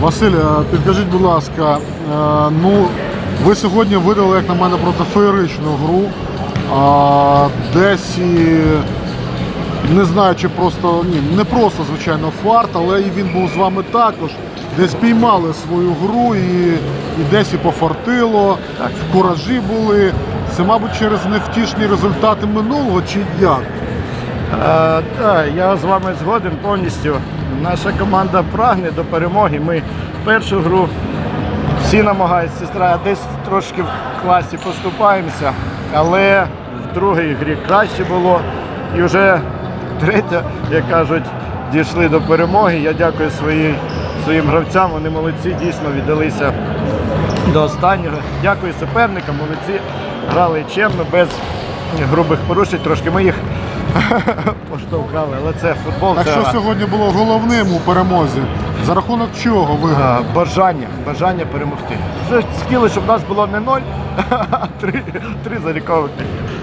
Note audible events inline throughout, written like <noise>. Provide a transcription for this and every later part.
Василь, е, підкажіть, будь ласка, е, ну ви сьогодні видали, як на мене, просто феєричну гру. А, десь і не знаю, чи просто ні, не просто звичайно фарт, але і він був з вами також. Десь піймали свою гру і, і десь і пофартило, в куражі були. Це, мабуть, через невтішні результати минулого чи як? Е, так, я з вами згоден повністю. Наша команда прагне до перемоги. Ми першу гру всі намагаються сестра, десь трошки в класі поступаємося, але в другій грі краще було. І вже третя, як кажуть, дійшли до перемоги. Я дякую свої, своїм гравцям. Вони молодці, дійсно віддалися до останнього. Дякую суперникам, молодці. Грали чемно, без грубих порушень. Трошки ми їх поштовхали, але це футбол. Так це що сьогодні було головним у перемозі? За рахунок чого ви? бажання, бажання перемогти. Вже хотіли, щоб нас було не ноль, а <laughs> три, три залікових.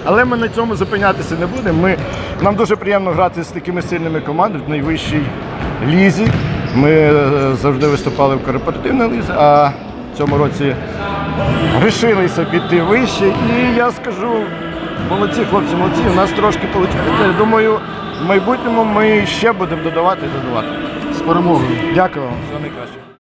Але ми на цьому зупинятися не будемо. Ми, нам дуже приємно грати з такими сильними командами в найвищій лізі. Ми е, завжди виступали в корпоративній лізі, а в цьому році рішилися піти вище. І я скажу, молодці, хлопці, молодці, у нас трошки вийшло. Я думаю, в майбутньому ми ще будемо додавати і додавати. З перемогою. Дякую вам, все найкраще.